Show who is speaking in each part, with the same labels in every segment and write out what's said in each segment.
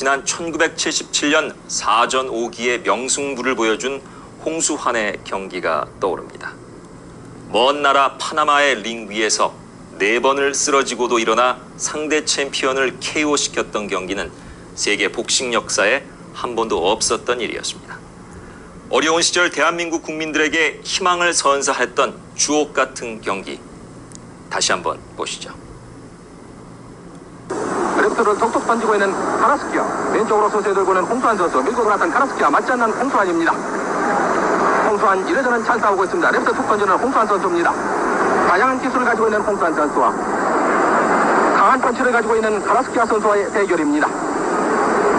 Speaker 1: 지난 1977년 4전 5기의 명승부를 보여준 홍수환의 경기가 떠오릅니다. 먼 나라 파나마의 링 위에서 네 번을 쓰러지고도 일어나 상대 챔피언을 KO시켰던 경기는 세계 복싱 역사에 한 번도 없었던 일이었습니다. 어려운 시절 대한민국 국민들에게 희망을 선사했던 주옥 같은 경기 다시 한번 보시죠.
Speaker 2: 랩트를 톡톡 던지고 있는 카라스키아. 왼쪽으로 서세 들고 있는 홍수환 선수. 밀고 들어갔던 카라스키아. 맞지 않는 홍수환입니다. 홍수환 이래저래 잘 싸우고 있습니다. 랩트 툭 던지는 홍수환 선수입니다. 다양한 기술을 가지고 있는 홍수환 선수와 강한 펀치를 가지고 있는 카라스키아 선수와의 대결입니다.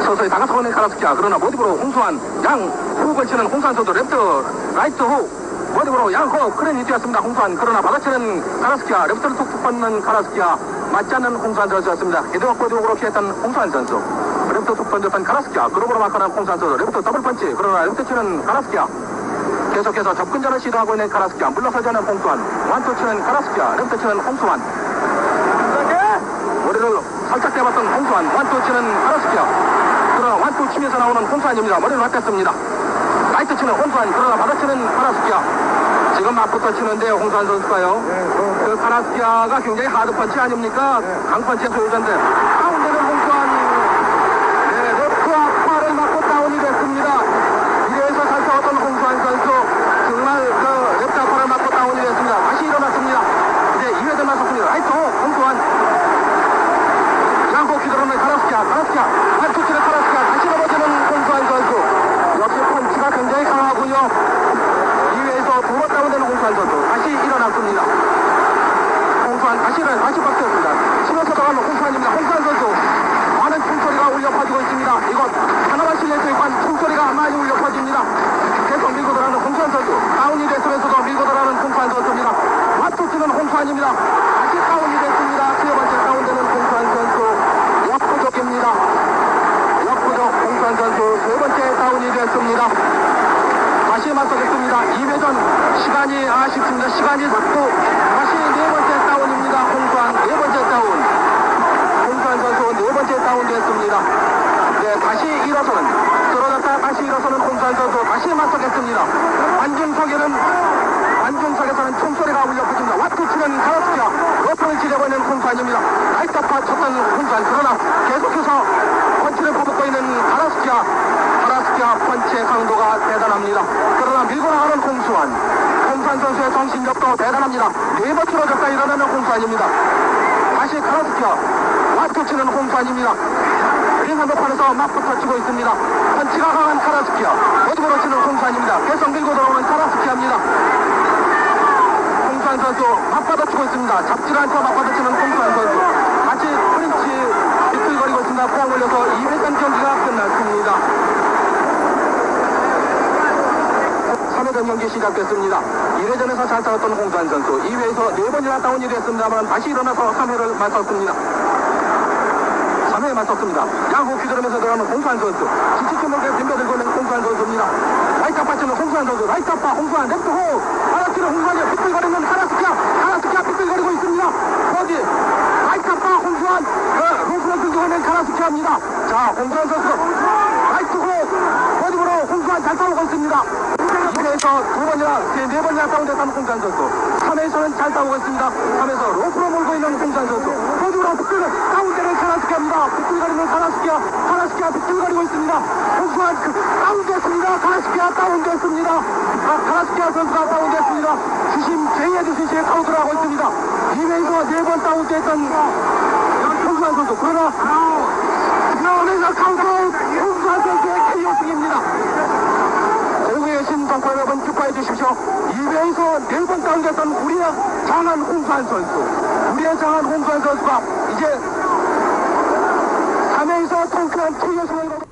Speaker 2: 서서히 다가서고 있는 카라스키아. 그러나 모디브로 홍수환 양 호흡을 치는 홍수환 선수 랩트 라이트 호흡 모디브로 양호흡 크랜이 뛰었습니다. 홍수환. 그러나 받아치는 카라스키아. 랩트를 툭툭 뻗는 카라스키아 맞지 않는 홍수환 선수였습니다. 헤드와 꼬디옥으로 피했던 홍수환 선수. 랩트 툭 던졌던 카라스키아. 그룹으로 막하는 홍수환 선수. 랩트 더블 펀치. 그러나 랩트 치는 카라스키아. 계속해서 접근전을 시도하고 있는 카라스키아. 물러서지 않는 홍수환 완투 치는 카라스키아. 랩트 치는 홍수환 머리를 살짝 대봤던 홍수환 완투 치는 카라스키아. 그러나 완투 치면서 나오는 홍수환입니다. 머리를 맞댔습니다. 라이트 치는 홍수환 그러나 받아치는 카라스키아. 지금 맞붙어 치는데요 홍수환 선수가요 그 카라스키아가 굉장히 하드 펀치 아닙니까? 강펀치의 소유자인데 가운데는 홍수환 네, 레프트와 팔을 맞고 다운이 됐습니다 이래서 잘 싸웠던 홍수환 선수 정말 그 랩트 팔을 맞고 다운이 됐습니다 다시 일어났습니다 이제 2회전 나섰습니다 라이트 호 홍수환 양호 휘두르는 카라스키아 카라스키아 한투치는 카라스키아 다시 넘어지는 홍수환 선수 역시 펀치가 굉장히 강하군요 2회에서 두 번 다운되는 홍수환 선수 다시 일어났습니다 다시 박혔습니다. 치면서 들어가는 홍수환입니다. 홍수환 선수 많은 총소리가 울려 퍼지고 있습니다. 이곳 하나만 일반 총소리가 많이 울려 퍼집니다. 계속 밀고 들어가는 홍수환 선수 다운이 됐으면서도 밀고 들어가는 홍수환 선수입니다. 맞투 치는 홍수환입니다. 다시 다운이 됐습니다. 세 번째 다운되는 홍수환 선수 역부족입니다. 역부족 홍수환 선수 세 번째 다운이 됐습니다. 다시 맞서겠습니다. 2회전 시간이 아쉽습니다. 시간이 자꾸 다시 네 번째 다운입니다 홍수환 네 번째 다운 홍수환 선수 네 번째 다운됐습니다 네 다시 일어서는 쓰러졌다 다시 홍수환 선수 다시 맞서겠습니다. 안중석에는 안중석에서는 총소리가 울려 퍼집니다. 와투 치는 카라스키아 러프를 지려고 있는 홍수환입니다. 라이트파 쳤던 홍수환 그러나 계속해서 펀치를 퍼붓고 있는 카라스키아 카라스키아 펀치의 강도가 대단합니다. 그러나 밀고 나가는 홍수환 홍수환 선수의 정신력도 대단합니다. 네번 틀어졌다 일어나는 홍수환입니다. 다시 카라스키아 와투 치는 홍수환입니다 링 한복판에서 맞붙어 치고 있습니다. 펀치가 강한 카라스키아. 모두으로 치는 홍수환입니다. 계속 밀고 들어오는 카라스키아입니다. 홍수환 선수 맞받아 치고 있습니다. 잡질 않고 맞받아 치는 홍수환 선수. 같이 프린치 비틀거리고 있습니다. 포항 걸려서 2회전 경기가 끝났습니다. 3회전 경기 시작됐습니다. 1회전에서 잘 싸웠던 홍수환 선수. 2회에서 4번이나 다운이 됐습니다만 다시 일어나서 3회를 맞섰습니다 3회에 맞섰습니다. 양호 휘두르면서 들어가는 홍수환 선수. 지치주먹에 덤벼들고 있는 홍수환 선수입니다. 라이트 아빠 치는 홍수환 선수. 라이트 아빠 홍수환 랩트 호. 하나치는 홍수환이 삐뚤거리는 하나스키아. 하나스키아 삐뚤거리고 있습니다. 어디? 라이트 아빠 홍수환. 그 홍수환 선수가 있는 하나스키아입니다. 자, 홍수환 선수. 라이트 호. 어디으로 홍수환 잘 싸우고 있습니다. 2회에서 두 번이나, 네 번이나 다운됐던 홍수환 선수. 3회에서는 잘 싸우고 있습니다. 3회에서 로프로 몰고 있는 홍수환 선수. 어디으로 삐뚤 다운되는 카라스키아입니다. 삐뚤거리는 카라스키아. 카라스키아 삐뚤거리고 있습니다. 홍수환 그, 다운됐습니다. 카라스키아 다운됐습니다. 아, 카라스키아 선수가 다운됐습니다. 주심, 제2의 주심시에 카운트를 하고 있습니다. 2회에서 네번 다운됐던 홍수환 선수. 그러나, 나오면서 카운트 홍수환 선수의 KO승입니다. 고구의 신동파 여러분 축하해 주십시오. 2회에서 네번 다운됐던 우리의 장한 홍수환 선수. 우리의 장한 홍수환 선수가 이제 3회에서 통쾌한 KO승을